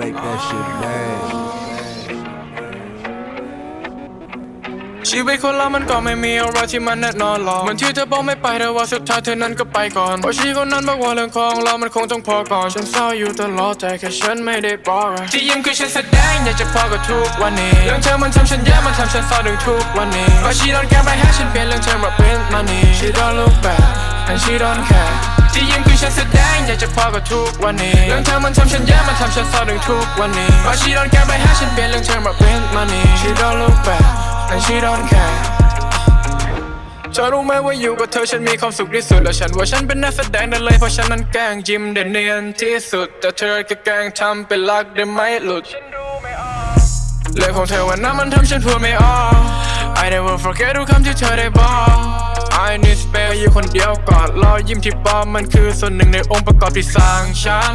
make that shit bang. ชีวิตคนเรามันก็ไม่มีอะไรที่มันแน่นอนหรอกเหมือนที่เธอบอกไม่ไปแต่ว่าสุดท้ายเธอนั้นก็ไปก่อนเพราะชีคนนั้นบอกว่าเรื่องของเรามันคงต้องพอก่อน ฉันเศร้าอยู่ตลอดแต่แค่ฉันไม่ได้บอกที่ยิ้มคือฉันแสดงอยากจะพอกับทุกวันนี้เรื่องเธอมันทำฉันแย่มันทำฉันเศร้าถึงทุกวันนี้เพราะ she don't care ไปให้ฉันเปลี่ยนเรื่องเธอมาเป็น money she don't look back and she don't care ที่ยิ้มคือฉันแสดงอยากจะพอกับทุกวันนี้ เรื่องเธอมันทำฉันแย่มันทำฉันเศร้าถึงทุกวันนี้เพราะ she don't care ไปให้ฉันเปลี่ยนเรื่องเธอมาเป็น money she don't look back and she don't care เธอรู้ไหมว่าอยู่กับเธอฉันมีความสุขที่สุด และฉันว่าฉันเป็นนักแสดงได้เลยเพราะฉันนั้นแกล้งยิ้มเด่นเนียนที่สุด แต่เธอก็แกล้งทำเป็นรักได้ไหมหลุดเรื่องของเธอวันนั้นมันทำฉันพูดไม่ออก I never forget ทุกคำที่เธอได้บอก นิสเปลอยู่คนเดียวก่อนรอยยิ้มที่ปลอมมันคือส่วนหนึ่งในองค์ประกอบที่สร้างฉัน